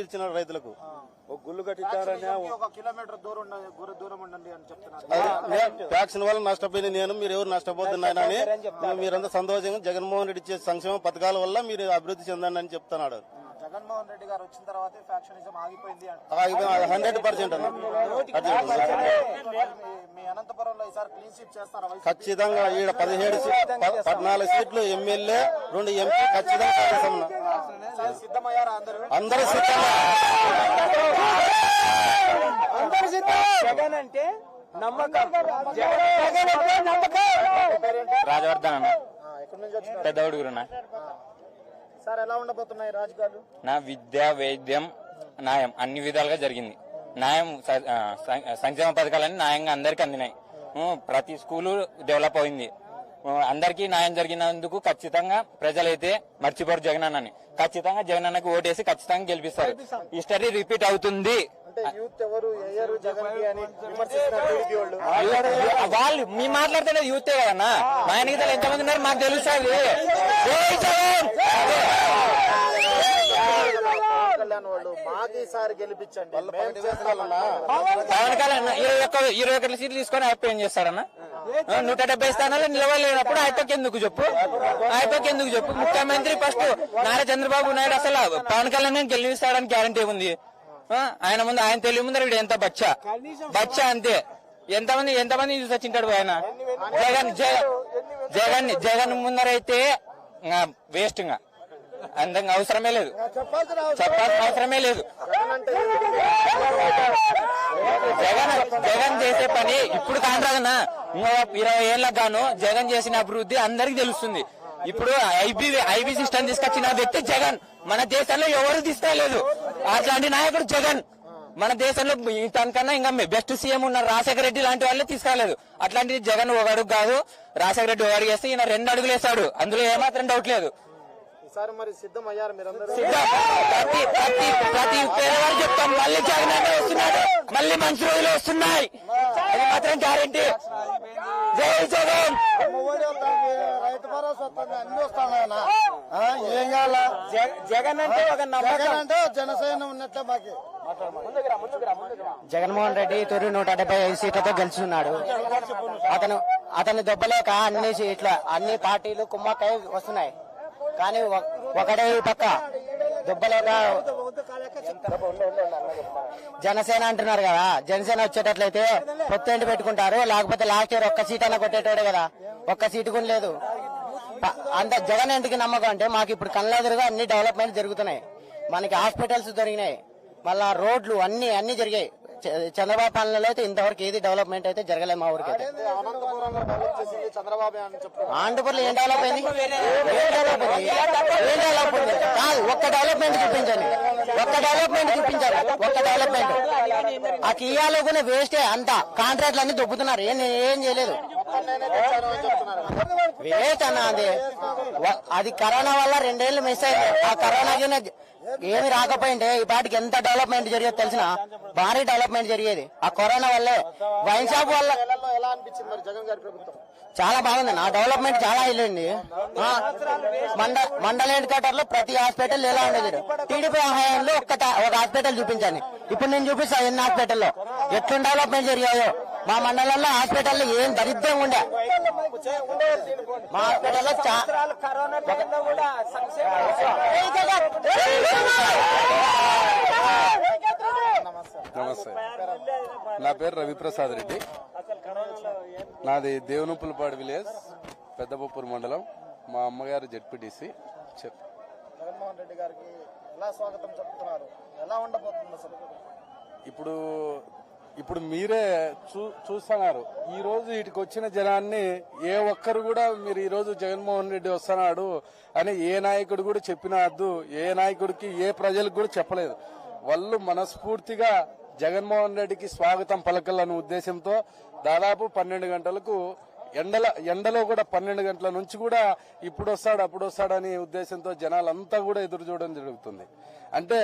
నీళ్ళు ఇచ్చినాడు రైతులకు. ఒక గుళ్ళు కట్టించారని ఒక కిలోమీటర్ దూరం దూరం ఉండండి అని చెప్తున్నారు. వ్యాక్సిన్ వల్ల నష్టపోయింది నేను మీరు ఎవరు నష్టపోతున్నాయని మీరంతా సంతోషంగా జగన్మోహన్ రెడ్డి ఇచ్చే సంక్షేమ పథకాల వల్ల మీరు అభివృద్ధి చెందండి అని చెప్తున్నాడు. జగన్మోహన్ రెడ్డి గారు వచ్చిన తర్వాతే ఫ్యాక్షనిజం ఆగిపోయింది హండ్రెడ్ పర్సెంట్ మీ- అనంతపురంలో ఈసారి క్లీన్ స్వీప్ చేస్తారా? ఖచ్చితంగా ఈడ పదిహేడు పద్నాలుగు సీట్లు ఎమ్మెల్యే రెండు ఎంపీ ఖచ్చితంగా సిద్ధమయ్యారా అందరూ? జగన్ అంటే నమ్మకం. జగన్ అంటే నమ్మకం. రాజవర్ధన్ అన్న. ఆ, ఎక్కడి నుంచి వచ్చినారు? పెద్ద సార్ ఎలా ఉండబోతున్నాయి రాజకీయాలు నా విద్య వైద్యం న్యాయం అన్ని విధాలుగా జరిగింది. న్యాయం సంక్షేమ పథకాలన్నీ న్యాయంగా అందరికి అందినాయి. ప్రతి స్కూలు డెవలప్ అయింది. అందరికీ న్యాయం జరిగినందుకు ఖచ్చితంగా ప్రజలైతే మర్చిపోరు జగన్ అన్నని. ఖచ్చితంగా జగన్ అన్నకి ఓటేసి ఖచ్చితంగా గెలిపిస్తారు. హిస్టరీ రిపీట్ అవుతుంది. అని వాళ్ళు. మీ మాట్లాడుతున్నది యూతే కదన్నా? మా ఆయనకి ఎంతమంది ఉన్నారు మాకు తెలుస్తుంది జై జగన్! పవన్ కళ్యాణ్ వాళ్ళు మాకు ఈసారి గెలిపించండి పవన్ కళ్యాణ్ ఇరవై ఒక్క ఇరవై ఒకటి సీట్లు తీసుకొని అయిపో ఏం చేస్తాడన్న? ఆ, నూట డెబ్బై స్థానాలు నిలవలేనప్పుడు అయిపోకి ఎందుకు చెప్పు? అయిపోకి ఎందుకు చెప్పు? ముఖ్యమంత్రి ఫస్ట్ నారా చంద్రబాబు నాయుడు అసలు పవన్ కళ్యాణ్ గెలిపిస్తాడని గ్యారంటీ ఉంది. ఆయన ముందు ఆయన తెలివి ముందర వీడు ఎంత బచ్చా? బచ్చా అంతే. ఎంతమంది ఎంతమంది చూసి వచ్చింటాడు ఆయన? జగన్ జగన్ జగన్ జగన్ ముందరైతే వేస్ట్ ఇంకా. అందంగా అవసరమే లేదు. చెప్పాల్సిన అవసరమే లేదు. జగన్ జగన్ చేసే పని ఇప్పుడు కాంట్రాదన్నా ఇంకో ఇరవై ఏళ్ళకు గాను జగన్ చేసిన అభివృద్ధి అందరికి తెలుస్తుంది. ఇప్పుడు ఐబీ ఐబీ సిస్టమ్ తీసుకొచ్చిన వ్యక్తి జగన్. మన దేశంలో ఎవరు తీసుకురాలేదు అట్లాంటి నాయకుడు జగన్. మన దేశంలో తనకన్నా ఇంకా బెస్ట్ సీఎం ఉన్న రాజశేఖర రెడ్డి లాంటి వాళ్ళే తీసుకురాలేదు అట్లాంటి జగన్ ఒక అడుగు కాదు రాజశేఖర రెడ్డి ఒక అడుగు వేస్తే ఈయన రెండు అడుగులు వేస్తాడు. అందులో ఏమాత్రం డౌట్ లేదు. ఈసారి మరి సిద్ధం అయ్యారు మీరందరూ? సిద్ధం. ప్రతి ప్రతి ప్రతి పేదవారు చెప్తాం. మళ్ళీ జగన్ అన్న వస్తున్నాడు. మళ్ళీ మంచి రోజులు వస్తున్నాయి. అది మాత్రం గ్యారంటీ. జై జగన్. రైతు భరోసా అన్ని వస్తాయన్న ఏం కావాలా? జగన్ అంటే ఒక నమ్మకం. అంటే జనసేన ఉన్నట్లే మాకి. జగన్మోహన్ రెడ్డి తొలి నూట డెబ్బై ఐదు సీట్లతో గెలుచున్నాడు. అతను అతను దెబ్బలేక అన్ని సీట్ల అన్ని పార్టీలు కుమ్మక్కై వస్తున్నాయి. కానీ ఒకటే ఈ పక్క. దుబ్బలేక జనసేన అంటున్నారు కదా. జనసేన వచ్చేటట్లయితే పొత్తేంటి పెట్టుకుంటారు? లేకపోతే లాస్ట్ ఇయర్ ఒక్క సీట్ అన్న కొట్టేటోడే కదా. ఒక్క సీటు కూడా లేదు. అంత జగన్ ఎందుకు నమ్మకం అంటే మాకు ఇప్పుడు కళ్ళెదురుగా అన్ని డెవలప్మెంట్ జరుగుతున్నాయి. మనకి హాస్పిటల్స్ దొరికినాయి. మళ్ళా రోడ్లు అన్ని అన్ని జరిగాయి. చంద్రబాబు పాలనలో అయితే ఇంతవరకు ఏది డెవలప్మెంట్ అయితే జరగలేదు మా ఊరికి అయితే అనంతపురంలో ఏం డెవలప్ అయింది? ఏం డెవలప్ అయింది? ఏం డెవలప్ అయింది కాదు ఒక్క డెవలప్మెంట్ చూపించండి. ఒక్క డెవలప్మెంట్ చూపించారు ఒక్క డెవలప్మెంట్ ఆ కియాలో కూడా వేస్టే అంతా. కాంట్రాక్ట్లు అన్ని దొబ్బుతున్నారు. ఏం ఏం చేయలేదు. వేస్ట్ అన్న అది అది కరోనా వల్ల రెండేళ్ళు మిస్ అయింది. ఆ కరోనా ఏమి రాకపోయింటే ఈ పాటికి ఎంత డెవలప్మెంట్ జరిగేది తెలిసిన భారీ డెవలప్మెంట్ జరిగేది ఆ కరోనా వల్లే వైన్ షాప్ వల్ల చాలా బాగుంది నా డెవలప్మెంట్ చాలా వెళ్ళింది మండ మండల హెడ్ క్వార్టర్లో ప్రతి హాస్పిటల్ ఎలా ఉండేది టీడీపీ హయాంలో ఒక్క ఒక హాస్పిటల్ చూపించాను ఇప్పుడు నేను చూపిస్తా ఎన్ని హాస్పిటల్లో ఎట్లా డెవలప్మెంట్ జరిగాయో మా మండలంలో హాస్పిటల్లో ఏం దరిద్రంగా ఉండే మా హాస్పిటల్లో నమస్తే. నా పేరు రవిప్రసాద్ రెడ్డి. నాది దేవునుపులపాడు విలేజ్ పెద్దబొప్పూరు మండలం. మా అమ్మగారు జెడ్పీటీసీ. చెప్. జగన్మోహన్ రెడ్డి గారికి ఎలా స్వాగతం చెప్తున్నారు? ఎలా ఉండబోతుంది అసలు? ఇప్పుడు ఇప్పుడు మీరే చూ చూస్తున్నారు. ఈ రోజు వీటికి వచ్చిన జనాన్ని ఏ ఒక్కరు కూడా మీరు ఈ రోజు జగన్మోహన్ రెడ్డి వస్తున్నాడు అని ఏ నాయకుడు కూడా చెప్పినద్దు ఏ నాయకుడికి ఏ ప్రజలకు కూడా చెప్పలేదు. వాళ్ళు మనస్ఫూర్తిగా జగన్మోహన్ రెడ్డికి స్వాగతం పలకాలన్న ఉద్దేశంతో దాదాపు పన్నెండు గంటలకు ఎండల ఎండలో కూడా పన్నెండు గంటల నుంచి కూడా ఇప్పుడు వస్తాడు అప్పుడు వస్తాడనే ఉద్దేశంతో జనాలంతా కూడా ఎదురు చూడడం జరుగుతుంది. అంటే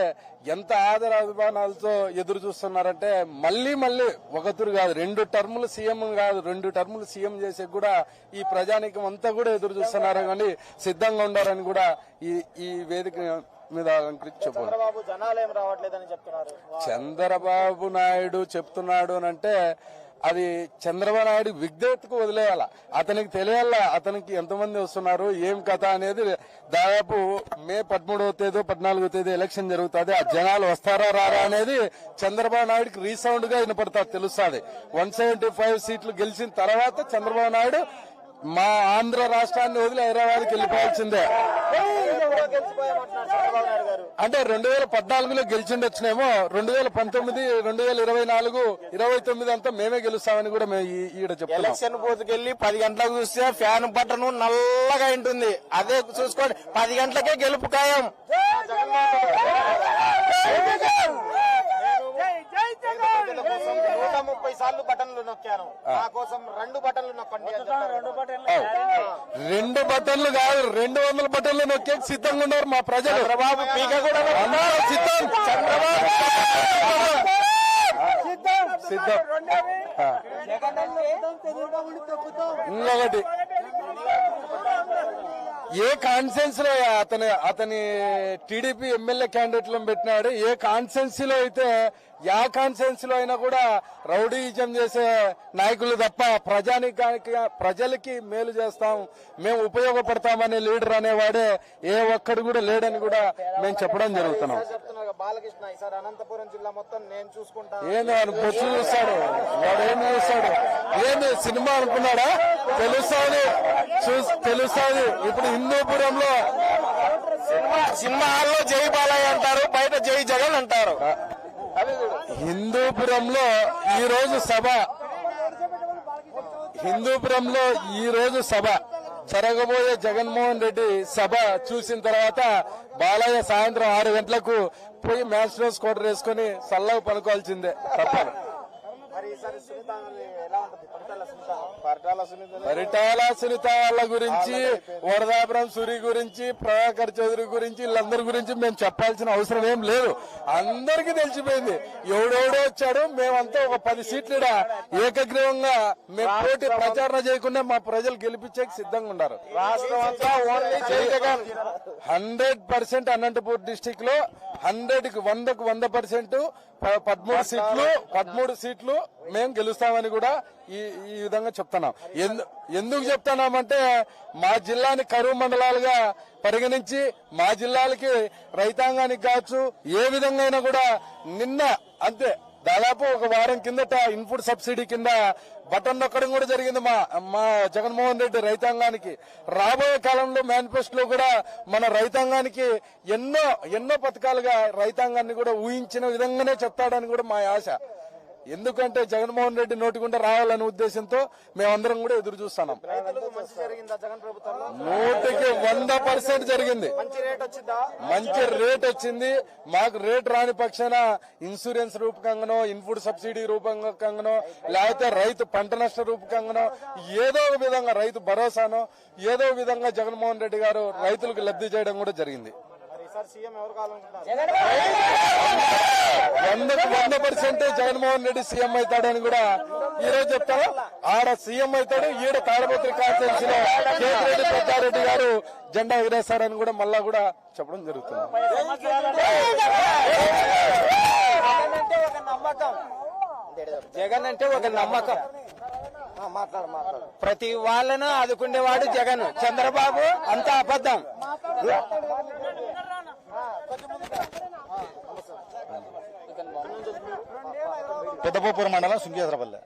ఎంత ఆదర అభిమానాలతో ఎదురు చూస్తున్నారంటే మళ్ళీ మళ్ళీ ఒకతురు కాదు రెండు టర్ములు సీఎం కాదు రెండు టర్ములు సీఎం చేసే కూడా ఈ ప్రజానికం అంతా కూడా ఎదురు చూస్తున్నారు కానీ సిద్ధంగా ఉండారని కూడా ఈ ఈ వేదిక మీద అలంకరించి చెప్పాలి చంద్రబాబు జనాలు ఏం రావట్లేదని చెప్తున్నారు. చంద్రబాబు నాయుడు చెప్తున్నాడు అని అంటే అది చంద్రబాబు నాయుడు విజ్ఞతకు వదిలేయాల. అతనికి తెలియాల అతనికి ఎంతమంది వస్తున్నారు ఏం కథ అనేది. దాదాపు మే పదమూడవ తేదీ పద్నాలుగో తేదీ ఎలక్షన్ జరుగుతుంది. ఆ జనాలు వస్తారా రారా అనేది చంద్రబాబు నాయుడుకి రీసౌండ్గా వినపడుతుంది తెలుస్తుంది. వన్ సెవెంటీ ఫైవ్ సీట్లు గెలిచిన తర్వాత చంద్రబాబు నాయుడు మా ఆంధ్ర రాష్ట్రాన్ని వదిలి హైదరాబాద్కి వెళ్ళిపోవాల్సిందే. అంటే రెండు వేల పద్నాలుగులో గెలిచిండొచ్చినేమో రెండు వేల పంతొమ్మిది రెండు వేల ఇరవై నాలుగు ఇరవై తొమ్మిది అంతా మేమే గెలుస్తామని కూడా మేము ఈడ చెప్తున్నాం. ఎలక్షన్ బూత్కి వెళ్ళి పది గంటలకు చూస్తే ఫ్యాన్ బటన్ నల్లగా ఉంటుంది అదే చూసుకోండి పది గంటలకే గెలుపు ఖాయం. ప్రజల కోసం నూట ముప్పై సార్లు బటన్లు నొక్కాను. నా కోసం రెండు బటన్లు నొక్కండి అని చెప్పారు. రెండు బటన్లు కాదు రెండు వందల బటన్లు నొక్కే సిద్ధంగా ఉన్నారు మా ప్రజలు. చంద్రబాబు పీక కూడా సిద్ధం. చంద్రబాబు సిద్ధం. ఆ. ఇంకొకటి. ఏ కాన్సెన్స్లో అతని అతని టీడీపీ ఎమ్మెల్యే క్యాండిడేట్లను పెట్టినాడు? ఏ కాన్సెన్స్లో అయితే యా కాన్సెన్స్లో అయినా కూడా రౌడీజం చేసే నాయకులు తప్ప ప్రజానికి ప్రజలకి మేలు చేస్తాం మేము ఉపయోగపడతామనే లీడర్ అనేవాడే ఏ ఒక్కడు కూడా లేడని కూడా మేము చెప్పడం జరుగుతున్నాం. బాలకృష్ణ ఈసారి అనంతపురం జిల్లా మొత్తం నేను చూసుకుంటా. ఏంది ఆయన బొచ్చు చూస్తాడు వాడు ఏం చూస్తాడు ఏంది సినిమా అనుకున్నాడా? తెలుస్తాది. తెలుస్తాది. ఇప్పుడు హిందూపురంలో సినిమా హాల్లో జై బాలయ్య అంటారు బయట జై జగన్ అంటారు. హిందూపురంలో ఈ రోజు సభ. హిందూపురంలో ఈ రోజు సభ. జరగబోయే జగన్మోహన్ రెడ్డి సభ చూసిన తర్వాత బాలయ్య సాయంత్రం ఆరు గంటలకు పోయి మ్యాచ్ రోజు స్కోటర్ వేసుకుని సల్లగా పనుకోవాల్సిందే తప్పదు. సునీత పరిటాల సునీత వాళ్ళ గురించి వరదాపురం సూరి గురించి ప్రభాకర్ చౌదరి గురించి వీళ్ళందరి గురించి మేము చెప్పాల్సిన అవసరం ఏం లేదు. అందరికీ తెలిసిపోయింది. ఎవడెవడో వచ్చాడు మేమంతా ఒక పది సీట్లు ఏకగ్రీవంగా మేము పోటీ ప్రచారణ చేయకుండా మా ప్రజలు గెలిపించే సిద్ధంగా ఉన్నారు. హండ్రెడ్ పర్సెంట్ అనంతపూర్ డిస్టిక్లో హండ్రెడ్కి వందకు వంద పర్సెంట్ పదమూడు సీట్లు పదమూడు సీట్లు మేము గెలుస్తామని కూడా ఈ ఈ విధంగా చెప్తున్నాం. ఎందుకు చెప్తున్నామంటే మా జిల్లాని కరువు మండలాలుగా పరిగణించి మా జిల్లాలకి రైతాంగానికి కావచ్చు ఏ విధంగా అయినా కూడా నిన్న అంతే దాదాపు ఒక వారం కిందట ఇన్పుట్ సబ్సిడీ కింద బటన్ నొక్కడం కూడా జరిగింది మా మా జగన్మోహన్ రెడ్డి రైతాంగానికి. రాబోయే కాలంలో మేనిఫెస్టోలో కూడా మన రైతాంగానికి ఎన్నో ఎన్నో పథకాలుగా రైతాంగాన్ని కూడా ఊహించిన విధంగానే చెప్తాడని కూడా మా ఆశ. ఎందుకంటే జగన్మోహన్ రెడ్డి నోటికుంటే రావాలనే ఉద్దేశంతో మేమందరం కూడా ఎదురు చూస్తున్నాం. నూటికి వంద పర్సెంట్ జరిగింది. మంచి రేట్ వచ్చిందా? మాకు రేట్ రాని పక్షాన ఇన్సూరెన్స్ రూపకంగానో ఇన్పుట్ సబ్సిడీ రూపకంగానో లేకపోతే రైతు పంట నష్ట రూపకంగానో ఏదో ఒక విధంగా రైతు భరోసానో ఏదో విధంగా జగన్మోహన్ రెడ్డి గారు రైతులకు లబ్ధి చేయడం కూడా జరిగింది. ఈసారి సీఎం ఎవరు కావాలనుకుంటున్నారు? వందకు వంద పర్సెంట్ జగన్మోహన్ రెడ్డి సీఎం అవుతాడని కూడా ఈ రోజు చెప్తాను ఆడ సీఎం అవుతాడు ఈడ తాడపత్రి కాన్స్టిట్యూన్సీ లో కేతిరెడ్డి పెద్దారెడ్డి గారు జెండా ఎగరేస్తారని కూడా మళ్ళా కూడా చెప్పడం జరుగుతుంది. జగన్ అంటే ఒక నమ్మకం. మాట్లాడు మాట్లాడు. ప్రతి వాళ్ళను ఆదుకునేవాడు జగన్. చంద్రబాబు అంత అబద్ధం. పెద్దపూర్ మండలం సుంకేశ్వరపల్లె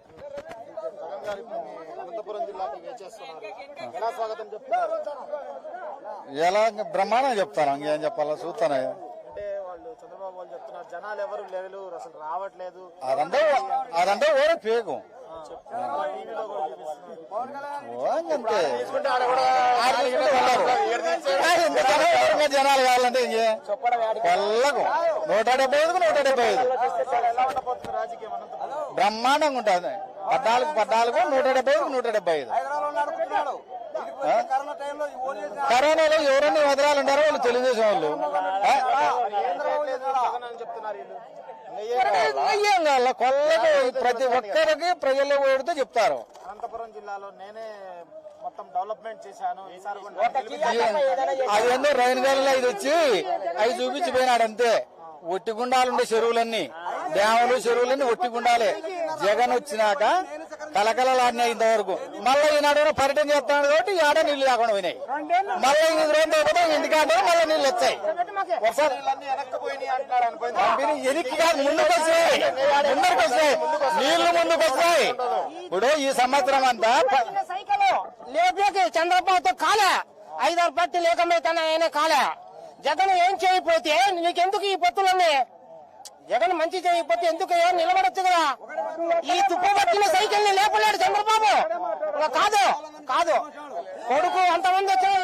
ఎలా బ్రహ్మాండం చెప్తాను ఇంకేం చెప్పాలా? చూస్తాను అంటే వాళ్ళు చంద్రబాబు వాళ్ళు చెప్తున్నారు జనాలు ఎవరు లేరు అసలు రావట్లేదు. అదంటే అదంటే ఓరే పేకు. జనాలు కావాలంటే ఇంకే కొల్లకు నూట డెబ్బై ఐదుకు నూట డెబ్బై ఐదు బ్రహ్మాండంగా ఉంటుంది పద్నాలుగు పద్నాలుగు నూట డెబ్బై ఐదు నూట డెబ్బై ఐదు? కరోనాలో ఎవరన్నా వదలాలంటారో వాళ్ళు తెలుగుదేశం వాళ్ళు కొల్లకి ప్రతి ఒక్కరికి ప్రజల్లో ఓడితే చెప్తారు. అనంతపురం జిల్లాలో నేనే మొత్తం డెవలప్మెంట్ చేశాను. అదేందో రైన్ గల్లీలో ఇది వచ్చి అవి చూపించిపోయినాడు అంతే. ఒట్టి గుండాలు ఉండే చెరువులన్నీ డ్యాములు చెరువులన్నీ ఒట్టి గుండాలే. జగన్ వచ్చినాక కలకలలాడినాయి ఇంతవరకు. మళ్ళీ ఈనాడు పర్యటన చేస్తున్నాడు కాబట్టి ఈ ఆడ నీళ్ళు లేకుండా పోయినాయి. మళ్ళీ ఇది రెండు అయిపోతే ఇంటికాడ మళ్ళీ నీళ్ళు వచ్చాయి. ఒకసారి ఎనికి కాదు ముందుకు వస్తాయి. ముందుకు వస్తాయి. నీళ్ళు ముందుకు వస్తాయి. ఇప్పుడు ఈ సంవత్సరం అంతా లేపేకి చంద్రబాబుతో కాలే. ఐదారు పట్టి లేకమైతే ఆయన కాలే. జగన్ ఏం చేయకపోతే నీకెందుకు ఈ పొత్తులన్నీ? జగన్ మంచి చేయకపోతే ఎందుకయ్యా నిలబడొచ్చు కదా? ఈ తుప్పు పట్టిన సైకిల్ని లేపలేడు చంద్రబాబు. కాదు కాదు. కొడుకు అంతమంది వచ్చాయి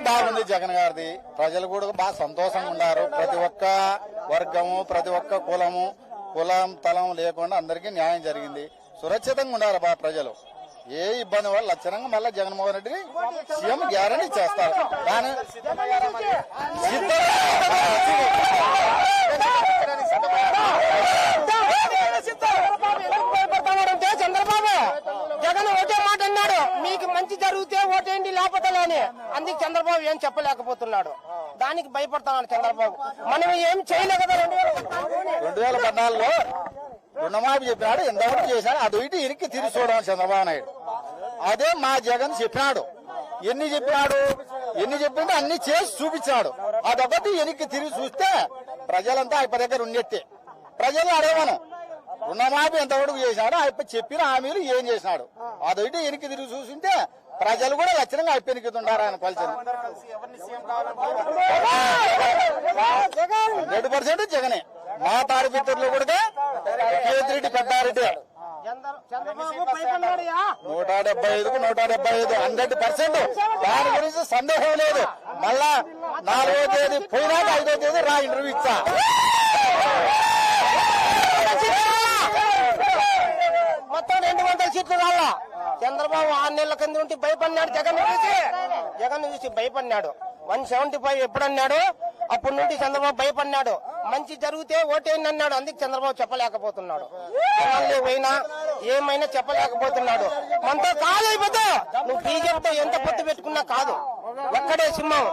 బాగుంది జగన్ గారిది. ప్రజలు కూడా బాగా సంతోషంగా ఉన్నారు. ప్రతి ఒక్క వర్గము ప్రతి ఒక్క కులము కులం తలం లేకుండా అందరికీ న్యాయం జరిగింది. సురక్షితంగా ఉన్నారు బా ప్రజలు. ఏ ఇబ్బంది వల్ల లక్షణంగా మళ్ళీ జగన్మోహన్ రెడ్డి సీఎం గ్యారంటీ చేస్తారు. కానీ చంద్రబాబు జగన్ ఒకటే మాట అన్నాడు మీకు మంచి జరిగితే ఓటేంటి లేకపోతే లేని. అందుకు చంద్రబాబు ఏం చెప్పలేకపోతున్నాడు. దానికి భయపడతాడు చంద్రబాబు. మనం ఏం చేయలే కదా. రెండు వేల పద్నాలుగులో రుణమాఫీ చెప్పినాడు ఎంతవరకు చేశాడు. అది ఇటు ఇరికి తిరిగి చూడమని చంద్రబాబు నాయుడు. అదే మా జగన్ చెప్పినాడు. ఎన్ని చెప్పినాడు? ఎన్ని చెప్పింటే అన్ని చేసి చూపించాడు. అదొకటి వెనక్కి తిరిగి చూస్తే ప్రజలంతా ఆయన దగ్గర ఉండెట్టే ప్రజలు అడగమను. రుణమాఫీ ఎంతవరకు చేశాడు ఆయన చెప్పిన హామీలు ఏం చేసినాడు? అదొకటి వెనక్కి తిరిగి చూస్తుంటే ప్రజలు కూడా లక్షణంగా అయిపోయినకితుండారు ఆయన కావాలనుకుంటున్నారు హండ్రెడ్ పర్సెంట్ జగనే. మా తాడిపిత్తూరులో కూడా కేతిరెడ్డి పెద్దారెడ్డి. నూట డెబ్బై ఐదుకు నూట డెబ్బై ఐదు హండ్రెడ్ పర్సెంట్. దాని గురించి సందేహం లేదు. మళ్ళా నాలుగో తేదీ పోయినాక ఐదో తేదీ రా ఇంటర్వ్యూ ఇచ్చా మొత్తం రెండు వందల సీట్లు కావాలా చంద్రబాబు ఆరు నెలల కింద ఉండి భయపడినాడు జగన్ చూసి. జగన్ చూసి భయపడినాడు. వన్ సెవెంటీ ఫైవ్ ఎప్పుడన్నాడు? అప్పటి నుండి చంద్రబాబు భయపడినాడు. మంచి జరిగితే ఓటేయండి అన్నాడు అందుకు చంద్రబాబు చెప్పలేకపోతున్నాడు. ఎమ్మెల్యే పోయినా ఏమైనా చెప్పలేకపోతున్నాడు. మనతో కాదైపోతా నువ్వు బీజేపీతో ఎంత పొత్తు పెట్టుకున్నా కాదు. ఒక్కడే సింహం.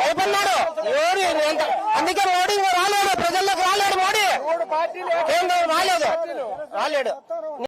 భయపడినాడు? ఎవరు? ఎంత? అందుకే మోడీ రాలేడు ప్రజల్లోకి రాలేడు మోడీ. కేంద్రం రాలేదు. రాలేడు.